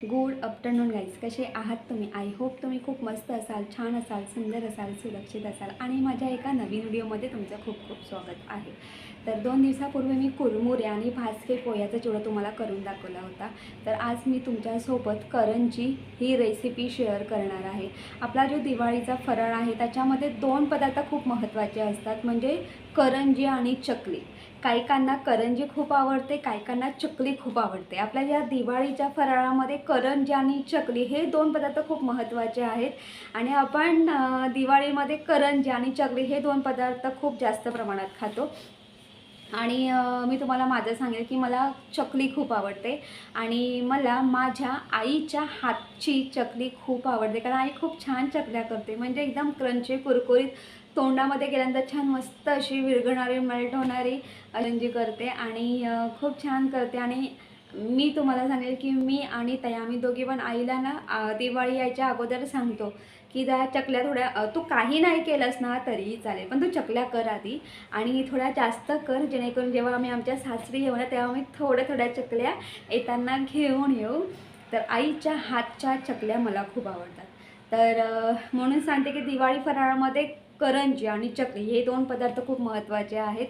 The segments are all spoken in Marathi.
गुड आफ्टरनून गाईज कसे आहात तुम्ही? आय होप तुम्ही खूप मस्त असाल छान असाल सुंदर असाल सुरक्षित असाल. आणि माझ्या एका नवीन व्हिडिओमध्ये तुमचं खूप खूप स्वागत आहे. तर दोन दिवसापूर्वी मी कुरमुरे आणि भाजके पोह्याचा चिवडा तुम्हाला करून दाखवला होता. तर आज मी तुमच्यासोबत करंजी ही रेसिपी शेअर करणार आहे. आपला जो दिवाळीचा फराळ आहे त्याच्यामध्ये दोन पदार्थ खूप महत्त्वाचे असतात म्हणजे करंजी आणि चकली. काहीकांना करंजी खूप आवडते काहीकांना चकली खूप आवडते. आपल्या या दिवाळीच्या फराळामध्ये करंजी आणि चकली हे दोन पदार्थ खूप महत्त्वाचे आहेत. आणि आपण दिवाळीमध्ये करंजी आणि चकली हे दोन पदार्थ खूप जास्त प्रमाणात खातो. आणि मी तुम्हाला माझं सांगेल की मला चकली खूप आवडते आणि मला माझ्या आईच्या हातची चकली खूप आवडते कारण आई खूप छान चकल्या करते. म्हणजे एकदम क्रंची कुरकुरीत तोंडामध्ये गेल्यानंतर छान मस्त अशी विरघळणारी मेल्ट होणारी करंजी करते आणि खूप छान करते आणि मी तुम्हाला सांगेल की मी आणि तया आम्ही दोघी पण आईला ना दिवाळी यायच्या अगोदर सांगतो की त्या चकल्या थोड्या तू काही नाही केलंस ना तरीही चालेल पण तू चकल्या कर आधी आणि थोड्या जास्त कर जेणेकरून जेव्हा आम्ही आमच्या सासरी येऊ ना तेव्हा आम्ही थोड्या थोड्या चकल्या येताना घेऊन येऊ. तर आईच्या हातच्या चकल्या मला खूप आवडतात. तर म्हणून सांगते की दिवाळी फराळामध्ये करंजी आणि चकली हे दोन पदार्थ खूप महत्त्वाचे आहेत.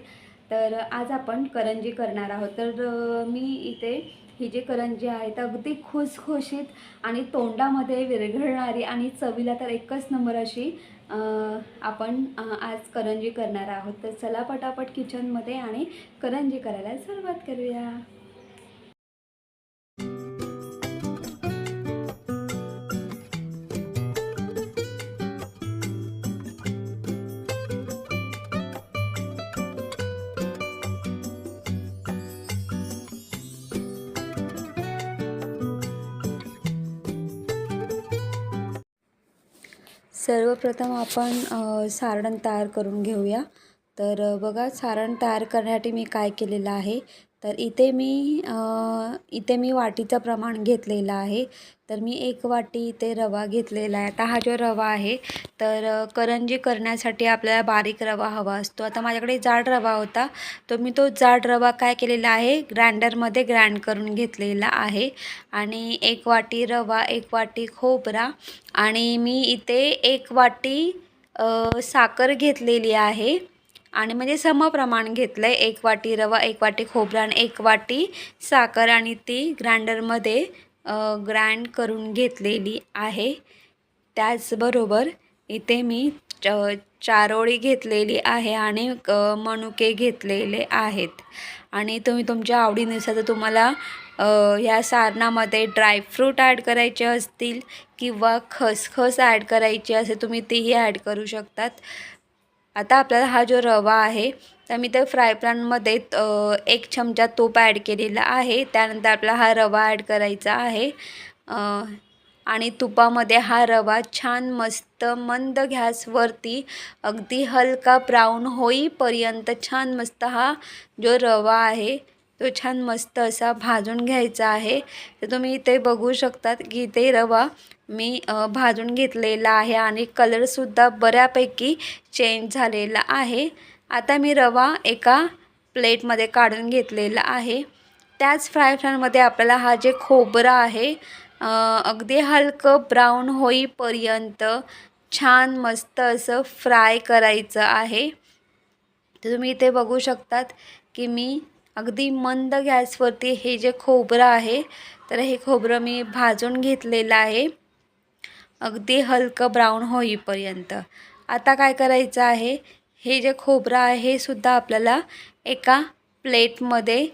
तर आज आपण करंजी करणार आहोत. तर मी इथे ही जी करंजी आहेत अगदी खुसखुशीत आणि तोंडामध्ये विरघळणारी आणि चवीला तर एकच नंबर अशी आपण आज करंजी करणार आहोत. तर चला पटापट किचनमध्ये आणि करंजी करायला सुरुवात करूया. सर्वप्रथम आपण सारण तयार करून घेऊया. तर बघा सारण तयार करण्यासाठी मी काय केलेलं आहे? तर इथे मी इथे मी वाटीचं प्रमाण घेतलेलं आहे. तर मी एक वाटी इथे रवा घेतलेला आहे. आता हा जो रवा आहे तर करंजी करण्यासाठी आपल्याला बारीक रवा हवा असतो. आता माझ्याकडे जाड रवा होता. तर मी तो जाड रवा काय केलेला आहे ग्राइंडरमध्ये ग्राइंड करून घेतलेला आहे. आणि एक वाटी रवा एक वाटी खोबरा आणि मी इथे एक वाटी साखर घेतलेली आहे. आणि म्हणजे समप्रमाण घेतलं आहे एक वाटी रवा एक वाटी खोबरा आणि एक वाटी साखर आणि ती ग्राइंडरमध्ये ग्राइंड करून घेतलेली आहे. त्याचबरोबर इथे मी च चारोळी घेतलेली आहे आणि मनुके घेतलेले आहेत. आणि तुम्ही तुमच्या आवडीनुसार जर तुम्हाला ह्या सारणामध्ये ड्रायफ्रूट ॲड करायचे असतील किंवा खसखस ॲड करायची असेल तुम्ही तेही ॲड करू शकतात. आता आपल्याला हा जो रवा आहे तर मी त्या फ्राय पॅनमध्ये एक चमचा तूप ॲड केलेला आहे. त्यानंतर आपला हा रवा ॲड करायचा आहे. आणि तुपामध्ये हा रवा छान मस्त मंद गॅसवरती अगदी हलका ब्राऊन होईपर्यंत छान मस्त हा जो रवा आहे तो छान मस्त असा भाजून घ्यायचा आहे. तर तुम्ही इथे बघू शकतात की इथे रवा मी भाजून घेतलेला आहे आणि कलरसुद्धा बऱ्यापैकी चेंज झालेला आहे. आता मी रवा एका प्लेटमध्ये काढून घेतलेला आहे. त्याच फ्राय पॅनमध्ये आपल्याला हा जे खोबरं आहे अगदी हलकं ब्राऊन होईपर्यंत छान मस्त असं फ्राय करायचं आहे. तर तुम्ही इथे बघू शकतात की मी अगदी मंद गॅसवरती हे जे खोबरं आहे तर हे खोबरं मी भाजून घेतलेलं आहे. अगदी हलकं ब्राऊन होईपर्यंत. आता काय करायचं आहे? हे जे खोबरं आहे हे सुद्धा आपल्याला एका प्लेटमध्ये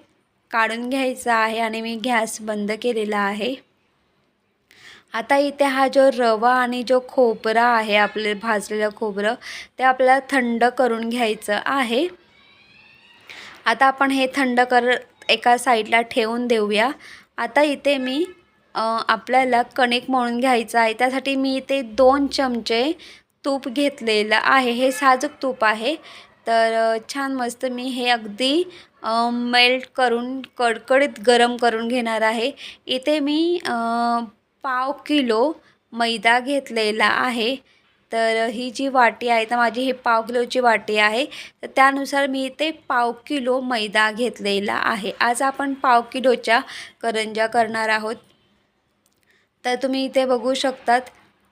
काढून घ्यायचं आहे आणि मी गॅस बंद केलेला आहे. आता इथे हा जो रवा आणि जो खोबरा आहे आपले भाजलेलं खोबरं ते आपल्याला थंड करून घ्यायचं आहे. आता आपण हे थंड कर एका साईडला ठेवून देऊया. आता इथे मी आपल्याला कणिक मळून घ्यायचं आहे. त्यासाठी मी इथे दोन चमचे तूप घेतलेलं आहे. हे साजूक तूप आहे. तर छान मस्त मी हे अगदी मेल्ट करून कडकडीत गरम करून घेणार आहे. इथे मी पाव किलो मैदा घेतलेला आहे. तर ही जी वाटी आहे तर माझी ही पाव किलोची वाटी आहे. तर त्यानुसार मी इथे पाव किलो मैदा घेतलेला आहे. आज आपण पाव किलोच्या करंज्या करणार आहोत. तर तुम्ही इथे बघू शकतात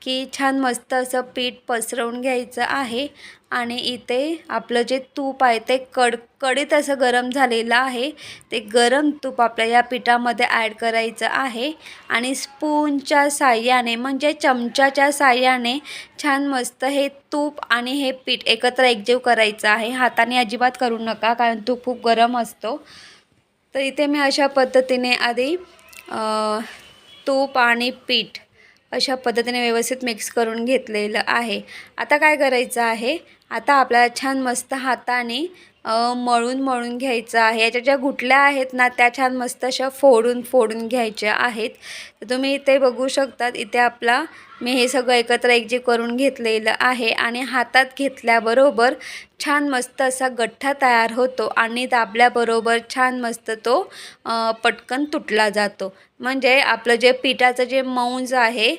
की छान मस्त असं पीठ पसरवून घ्यायचं आहे. आणि इथे आपलं जे तूप आहे ते कड कडीत असं गरम झालेलं आहे. ते गरम तूप आपल्या या पिठामध्ये ॲड करायचं आहे. आणि स्पूनच्या साह्याने म्हणजे चमच्याच्या साह्याने छान मस्त हे तूप आणि हे पीठ एकत्र एकजीव करायचं आहे. हाताने अजिबात करू नका कारण तूप खूप गरम असतो. तर इथे मी अशा पद्धतीने आधी तूप आणि पीठ अशा पद्धतीने व्यवस्थित मिक्स करून घेतलेलं आहे. आता काय करायचं आहे? आता आपल्याला छान मस्त हाताने मळून मळून घ्यायचं आहे. याच्या ज्या गुटल्या आहेत ना त्या छान मस्त अशा फोडून फोडून घ्यायच्या आहेत. तर तुम्ही इथे बघू शकतात इथे आपला मी हे सगळं एकत्र एकजीव करून घेतलेलं आहे आणि हातात घेतल्याबरोबर छान मस्त असा गठ्ठा तयार होतो आणि दाबल्याबरोबर छान मस्त तो पटकन तुटला जातो. म्हणजे आपलं जे पिठाचं जे मौंज आहे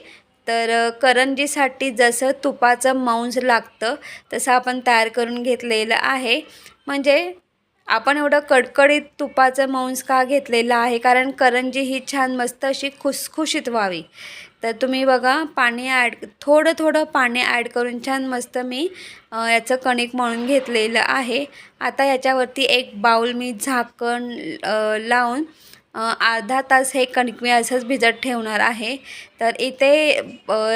तर करंजीसाठी जसं तुपाचं मौंज लागतं तसं आपण तयार करून घेतलेलं आहे. म्हणजे आपण एवढं कडकडीत तुपाचं मौंस का घेतलेलं आहे? कारण करंजी ही छान मस्त अशी खुसखुशीत व्हावी. तर तुम्ही बघा पाणी ॲड थोडं थोडं पाणी ॲड करून छान मस्त मी याचं कणिक मळून घेतलेलं आहे. आता याच्यावरती एक बाऊल मी झाकण लावून अर्धा तास हे कणिक मी असंच भिजत ठेवणार आहे. तर इथे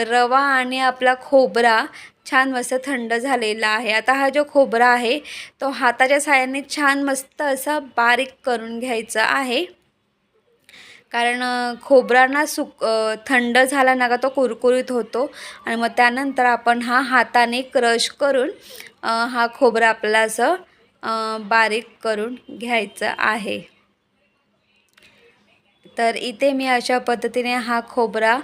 रवा आणि आपला खोबरा छान मस्त थंड झालेला आहे. आता हा जो खोबरा आहे तो हाताच्या साह्याने छान मस्त असा बारीक करून घ्यायचा आहे. कारण खोबरा सुक थंड झाला ना का तो कुरकुरीत होतो. आणि मग त्यानंतर आपण हा हाताने क्रश करून हा खोबरा आपला असं बारीक करून घ्यायचं आहे. तर इथे मी अशा पद्धतीने हा खोबरा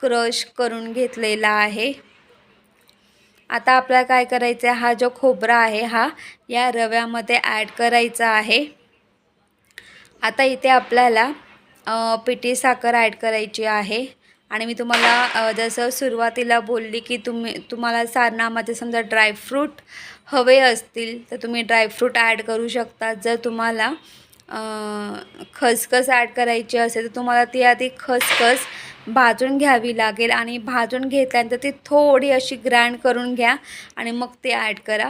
क्रश करून घेतलेला आहे. आता आपल्याला काय करायचं आहे हा जो खोबरा आहे हा या रव्यामध्ये ॲड करायचा आहे. आता इथे आपल्याला पिठी साखर ॲड करायची आहे. आणि मी तुम्हाला जसं सुरुवातीला बोलली की तुम्ही तुम्हाला सारणामध्ये समजा ड्रायफ्रूट हवे असतील तर तुम्ही ड्रायफ्रूट ॲड करू शकता. जर तुम्हाला खसखस ॲड करायची असेल तर तुम्हाला ती आधी खसखस भाजून घ्यावी लागेल आणि भाजून घेतल्यानंतर ती थोडी अशी ग्राइंड करून घ्या आणि मग ते ॲड करा.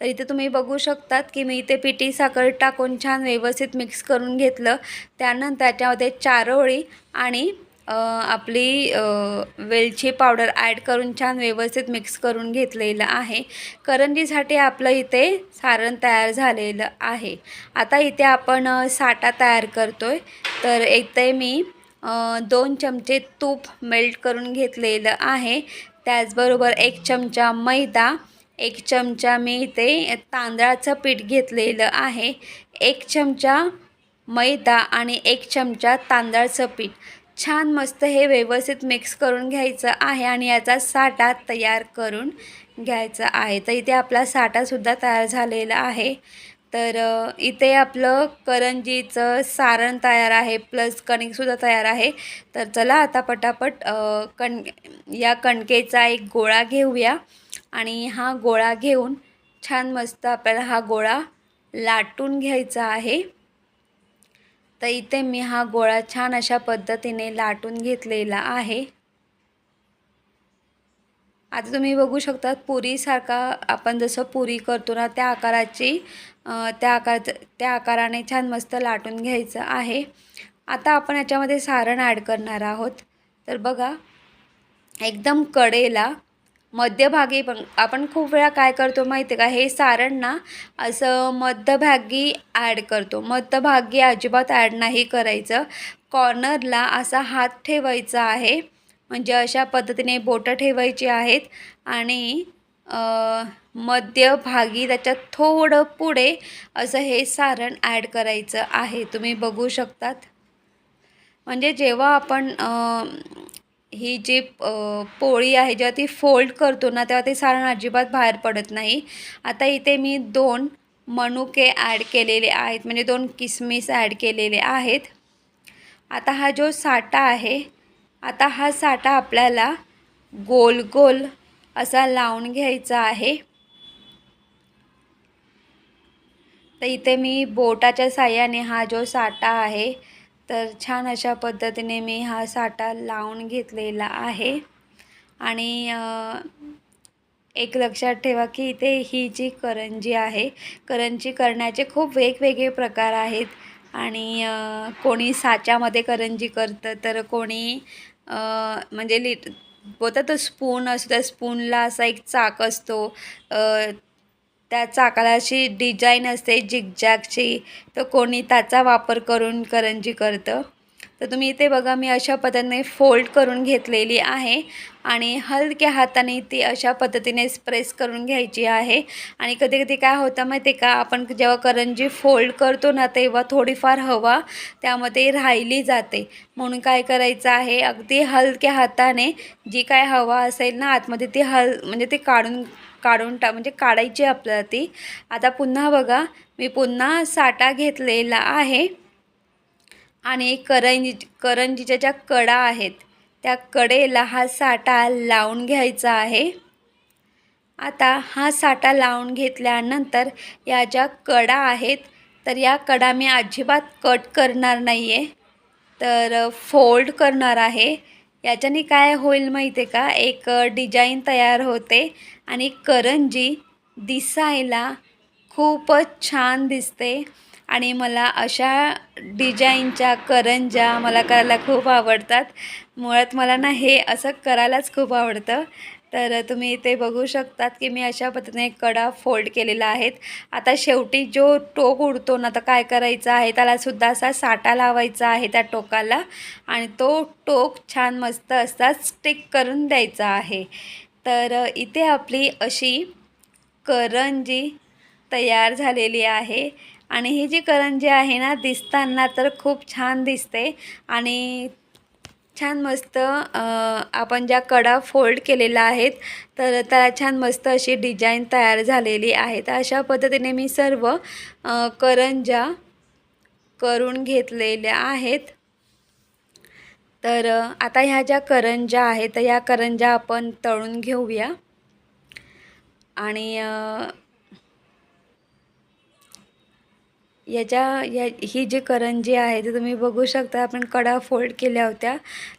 तर इथे तुम्ही बघू शकतात की मी इथे पिठी साखर टाकून छान व्यवस्थित मिक्स करून घेतलं. त्यानंतर त्याच्यामध्ये चारोळी आणि आपली वेलची पावडर ॲड करून छान व्यवस्थित मिक्स करून घेतलेलं आहे. करंजीसाठी आपलं इथे सारण तयार झालेलं आहे. आता इथे आपण साठा तयार करतो आहे तर इथे मी दोन चमचे तूप मेल्ट करून घेतलेलं आहे. त्याचबरोबर एक चमचा मैदा एक चमचा मी इथे तांदळाचं पीठ घेतलेलं आहे. एक चमचा मैदा आणि एक चमचा तांदळाचं पीठ. छान मस्त हे व्यवस्थित मिक्स करून घ्यायचं आहे आणि याचा साठा तयार करून घ्यायचा आहे. तर इथे आपला साठासुद्धा तयार झालेला आहे. तर इथे आपलं करंजीचं सारण तयार आहे प्लस कणिकसुद्धा तयार आहे. तर चला आता पटापट कण या कणकेचा एक गोळा घेऊया. आणि हा गोळा घेऊन छान मस्त आपल्याला हा गोळा लाटून घ्यायचा आहे. तर इथे मी हा गोळा छान अशा पद्धतीने लाटून घेतलेला आहे. आता तुम्ही बघू शकता पुरीसारखा आपण जसं पुरी करतो ना त्या आकाराची त्या आकार त्या आकाराने छान मस्त लाटून घ्यायचं आहे. आता आपण याच्यामध्ये सारण ॲड करणार आहोत. तर बघा एकदम कडेला मध्यभागी पण आपण खूप वेळा काय करतो माहिती आहे का? हे सारण ना असं मध्यभागी ॲड करतो. मध्यभागी अजिबात ॲड नाही करायचं. कॉर्नरला असा हात ठेवायचा आहे. म्हणजे अशा पद्धतीने बोटं ठेवायची आहेत आणि मध्यभागी त्याच्यात थोडं पुढे असं हे सारण ॲड करायचं आहे. तुम्ही बघू शकतात. म्हणजे जेव्हा आपण ही जी पोळी आहे जेव्हा ती फोल्ड करतो ना तेव्हा ते सारण अजिबात बाहेर पडत नाही. आता इथे मी दोन मनुके ॲड केलेले आहेत म्हणजे दोन किसमिस ॲड केलेले आहेत. आता हा जो साठा आहे आता हा साठा आपल्याला गोल गोल असा लावून घ्यायचा आहे. तर इथे मी बोटाच्या साह्याने हा जो साठा आहे तर छान अशा पद्धतीने मी हा साठा लावून घेतलेला आहे. आणि एक लक्षात ठेवा की इथे ही जी करंजी आहे करंजी करण्याचे खूप वेगवेगळे प्रकार आहेत. आणि कोणी साच्यामध्ये करंजी करतं तर कोणी म्हणजे लिट बोलतात तो स्पून असतो त्या स्पूनला असा एक चाक असतो. त्या चाकाला अशी डिझाईन असते झिगझॅगची तर कोणी त्याचा वापर करून करंजी करतं. तर तुम्ही इथे बघा मी अशा पद्धतीने फोल्ड करून घेतलेली आहे. आणि हलक्या हाताने ती अशा पद्धतीने प्रेस करून घ्यायची आहे. आणि कधी कधी काय होतं माहिती आहे का आपण जेव्हा करंजी फोल्ड करतो ना तेव्हा थोडीफार हवा त्यामध्ये राहिली जाते. म्हणून काय करायचं आहे अगदी हलक्या हाताने जी काय हवा असेल ना आतमध्ये ती हल म्हणजे ती काढून काढून टा म्हणजे काढायची आपल्याला ती. आता पुन्हा बघा मी पुन्हा साठा घेतलेला आहे. आणि करंजी करंजीच्या ज्या कडा आहेत त्या कडेला हा साठा लावून घ्यायचा आहे. आता हा साठा लावून घेतल्यानंतर या ज्या कडा आहेत तर या कडा मी अजिबात कट करणार नाही आहे तर फोल्ड करणार आहे. याच्याने काय होईल माहिती आहे का? एक डिझाईन तयार होते आणि करंजी दिसायला खूपच छान दिसते. आणि मला अशा डिझाईनच्या करंज्या मला करायला खूप आवडतात. मुळात मला ना हे असं करायलाच खूप आवडतं. तर तुम्ही इथे बघू शकतात की मी अशा पद्धतीने कडा फोल्ड केलेला आहेत आता शेवटी जो टोक उडतो ना तर काय करायचं आहे? त्यालासुद्धा असा साठा लावायचा आहे त्या टोकाला आणि तो टोक छान मस्त असा स्टिक करून द्यायचा आहे. तर इथे आपली अशी करंजी तयार झालेली आहे आणि ही जी करंजी आहे ना दिसताना तर खूप छान दिसते आणि छान मस्त आपण ज्या कडा फोल्ड केलेल्या आहेत तर त्या छान मस्त अशी डिझाईन तयार झालेली आहे तर अशा पद्धतीने मी सर्व करंजा करून घेतलेल्या आहेत. तर आता ह्या ज्या करंजा आहेत तर ह्या करंजा आपण तळून घेऊया. आणि याच्या या ही जी करंजी आहे ती तुम्ही बघू शकता आपण कडा फोल्ड केल्या होत्या.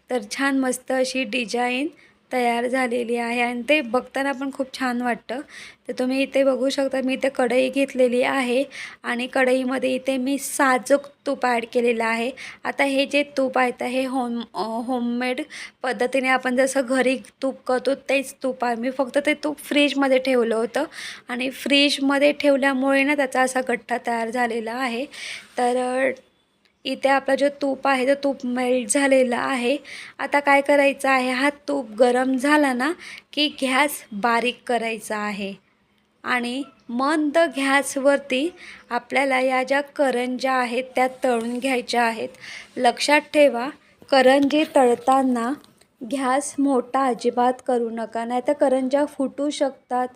तर छान मस्त अशी डिझाईन तयार झालेली आहे आणि ते बघताना पण खूप छान वाटतं. तर तुम्ही इथे बघू शकता मी इथे कढई घेतलेली आहे आणि कढईमध्ये इथे मी साजूक तूप ॲड केलेलं आहे. आता हे जे तूप आहे तर हे होम होममेड पद्धतीने आपण जसं घरी तूप करतो तेच तूप आहे. मी फक्त ते तूप फ्रीजमध्ये ठेवलं होतं आणि फ्रीजमध्ये ठेवल्यामुळे ना त्याचा असा गठ्ठा तयार झालेला आहे. तर इथे आपला जो तूप आहे तो तूप मेल्ट झालेला आहे. आता काय करायचं आहे हा तूप गरम झाला ना की गॅस बारीक करायचा आहे. आणि मंद गॅसवरती आपल्याला या ज्या करंज्या आहेत त्या तळून घ्यायच्या आहेत. लक्षात ठेवा करंजी तळताना गॅस मोठा अजिबात करू नका. नाही तर करंज्या फुटू शकतात.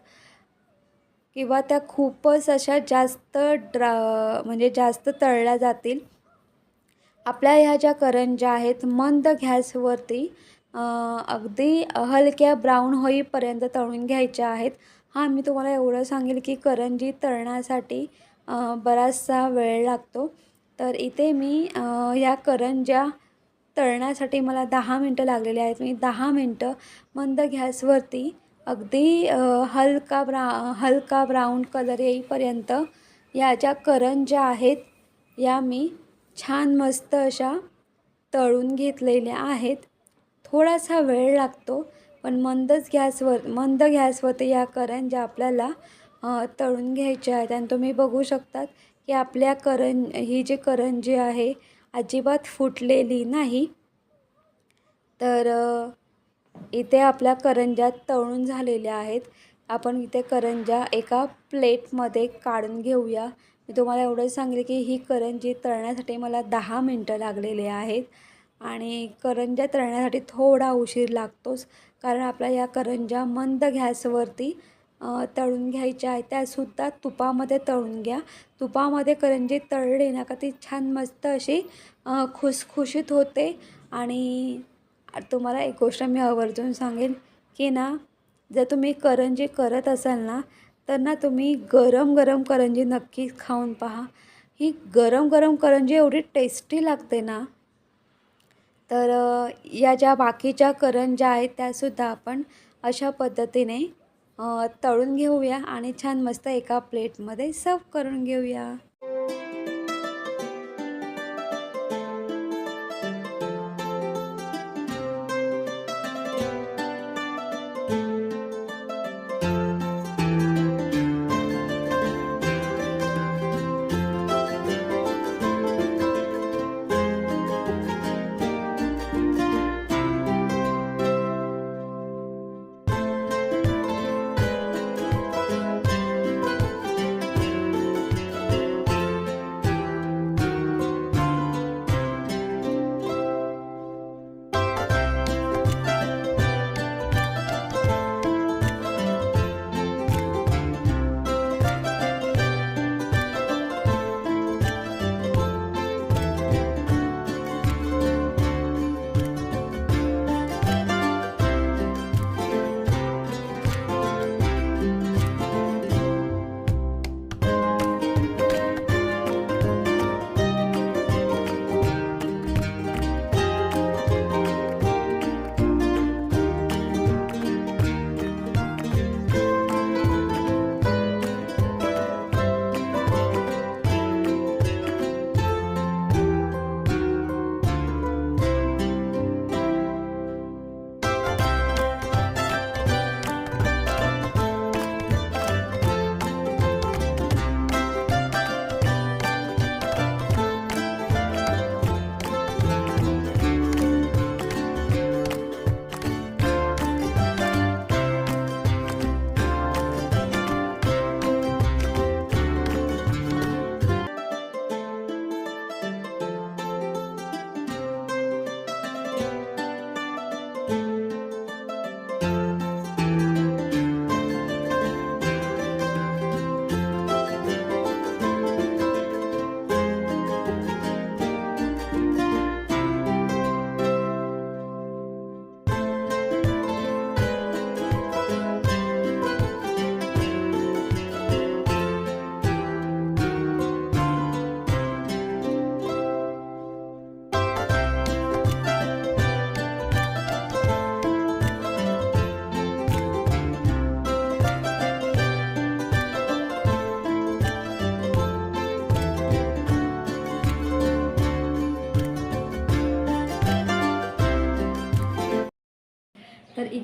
किंवा त्या खूपच अशा जास्त ड्रा म्हणजे जास्त तळल्या जातील. आपल्या ह्या ज्या करंज्या आहेत मंद गॅसवरती अगदी हलक्या ब्राऊन होईपर्यंत तळून घ्यायच्या आहेत. हां मी तुम्हाला एवढं सांगेल की करंजी तळण्यासाठी बराचसा वेळ लागतो. तर इथे मी या करंज्या तळण्यासाठी मला दहा मिनटं लागलेली आहेत. मी दहा मिनटं मंद गॅसवरती अगदी हलका ब्रा हलका ब्राऊन कलर येईपर्यंत या ज्या करंज्या आहेत या मी छान मस्त अशा तळून घेतलेल्या आहेत. थोडासा वेळ लागतो पण मंदच गॅसवर मंद गॅसवरती या करंज्या आपल्याला तळून घ्यायच्या आहेत. आणि तुम्ही बघू शकतात की आपल्या करं ही जी करंजी आहे अजिबात फुटलेली नाही. तर इथे आपल्या करंज्या तळून झालेल्या आहेत. आपण इथे करंज्या एका प्लेटमध्ये काढून घेऊया. मी तुम्हाला एवढंच सांगेल की ही करंजी तळण्यासाठी मला दहा मिनटं लागलेले आहेत आणि करंज्या तळण्यासाठी थोडा उशीर लागतोच कारण आपल्या या करंज्या मंद गॅसवरती तळून घ्यायच्या आहेत त्यासुद्धा तुपामध्ये तळून घ्या. तुपामध्ये करंजी तळले ना का ती छान मस्त अशी खुसखुशीत होते. आणि तुम्हाला एक गोष्ट मी आवर्जून सांगेन की ना जर तुम्ही करंजी करत असाल ना तर ना तुम्ही गरम गरम करंजी नक्कीच खाऊन पहा. ही गरम गरम करंजी एवढी टेस्टी लागते ना. तर या ज्या बाकीच्या करंज्या आहेत त्यासुद्धा आपण अशा पद्धतीने तळून घेऊया आणि छान मस्त एका प्लेटमध्ये सर्व करून घेऊया.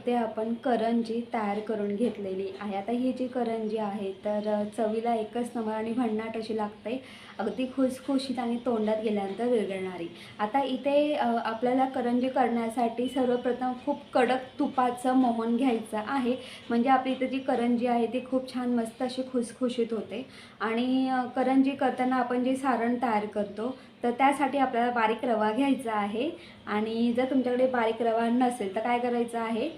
इथे आपण करंजी तयार करून घेतलेली आहे. आता ही जी करंजी आहे तर चवीला एकच नंबर आणि भन्नाट अशी लागते. अगदी खुसखुशीत आणि तोंडात गेल्यानंतर विरगळणारी आता इथे आपल्याला करंजी करण्यासाठी सर्वप्रथम खूप कडक तुपाचं मोहन घ्यायचं आहे. म्हणजे आपली इथे जी करंजी आहे ती खूप छान मस्त अशी खुसखुशीत होते. आणि करंजी करताना आपण जे सारण तयार करतो तर त्यासाठी आपल्याला बारीक रवा घ्यायचा आहे. आणि जर तुमच्याकडे बारीक रवा नसेल तर काय करायचं आहे?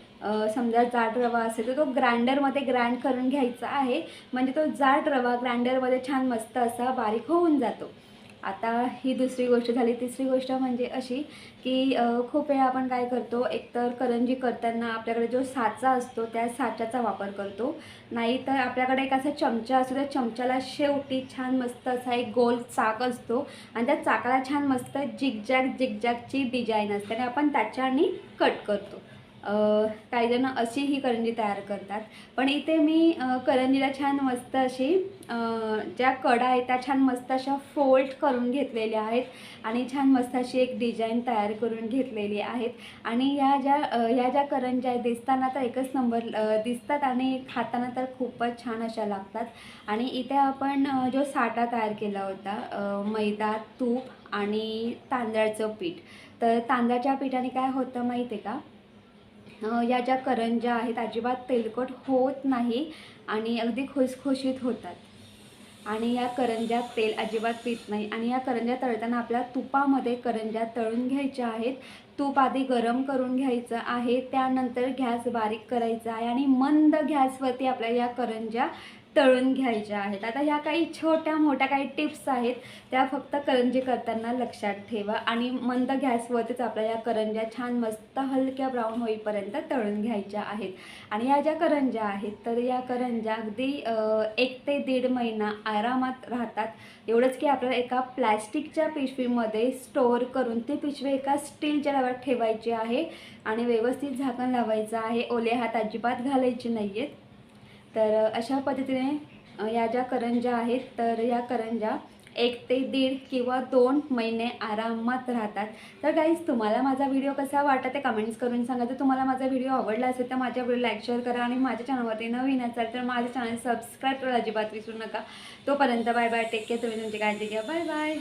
समजा जाड रवा असेल तर तो ग्राइंडरमध्ये ग्राइंड करून घ्यायचा आहे. म्हणजे तो जाड रवा ग्राइंडरमध्ये छान मस्त असा बारीक होऊन जातो. आता ही दुसरी गोष्ट झाली. तिसरी गोष्ट म्हणजे अशी की खूप वेळा आपण काय करतो एकतर करंजी करताना आपल्याकडे जो साचा असतो त्या साच्याचा वापर करतो. नाहीतर आपल्याकडे एक असा चमचा असतो त्या चमच्याला शेवटी छान मस्त असा एक गोल चाक असतो आणि त्या चाकाला छान मस्त जिगजॅग जिगजॅगची डिझाईन असते आणि आपण त्याच्याने कट करतो. काही जण अशी ही करंजी तयार करतात. पण इथे मी करंजीला छान मस्त अशी ज्या कडा आहेत त्या छान मस्त अशा फोल्ड करून घेतलेल्या आहेत आणि छान मस्त अशी एक डिझाईन तयार करून घेतलेली आहेत. आणि या ज्या ह्या ज्या करंज्या आहेत दिसताना तर एकच नंबर दिसतात आणि खाताना तर खूपच छान अशा लागतात. आणि इथे आपण जो साठा तयार केला होता मैदा तूप आणि तांदळाचं पीठ. तर तांदळाच्या पिठाने काय होतं माहिती आहे का? या ज्या करंज्या आहेत अजिबात तेलकट होत नाही आणि अगदी खुसखुशीत होतात. आणि या करंज्या तेल अजिबात पित नाही. आणि या करंज्या तळताना आपल्या तुपामध्ये करंज्या तळून घ्यायच्या आहेत. तूप आधी गरम करून घ्यायचं आहे. त्यानंतर गॅस बारीक करायचा आहे आणि मंद गॅसवरती आपल्या या करंज्या तळून घ्यायच्या आहेत. आता ह्या काही छोट्या मोठ्या काही टिप्स आहेत त्या फक्त करंजी करताना लक्षात ठेवा आणि मंद गॅसवरतीच आपल्या या करंज्या छान मस्त हलक्या ब्राऊन होईपर्यंत तळून घ्यायच्या आहेत. आणि या ज्या करंज्या आहेत तर या करंज्या अगदी एक ते दीड महिना आरामात राहतात. एवढंच की आपल्याला एका प्लॅस्टिकच्या पिशवीमध्ये स्टोअर करून ती पिशवी एका स्टीलच्या डब्यात ठेवायची आहे आणि व्यवस्थित झाकण लावायचं आहे. ओले हात अजिबात घालायचे नाही आहेत तर अशा पद्धतीने या ज्या करंज्या आहेत तर या करंज्या एक ते दीड किंवा दोन महिने आरामात राहतात. तर गाईज तुम्हाला माझा व्हिडिओ कसा वाटत ते कमेंट्स करून सांगा. जर तुम्हाला माझा व्हिडिओ आवडला असेल तर माझ्या व्हिडिओ लाईक शेअर करा आणि माझ्या चॅनलवरती नवीन असाल तर माझ्या चॅनल सबस्क्राईब करायला अजिबात विसरू नका. तोपर्यंत बाय बाय टेक केअर तुम्ही तुमची काळजी घ्या. Bye bye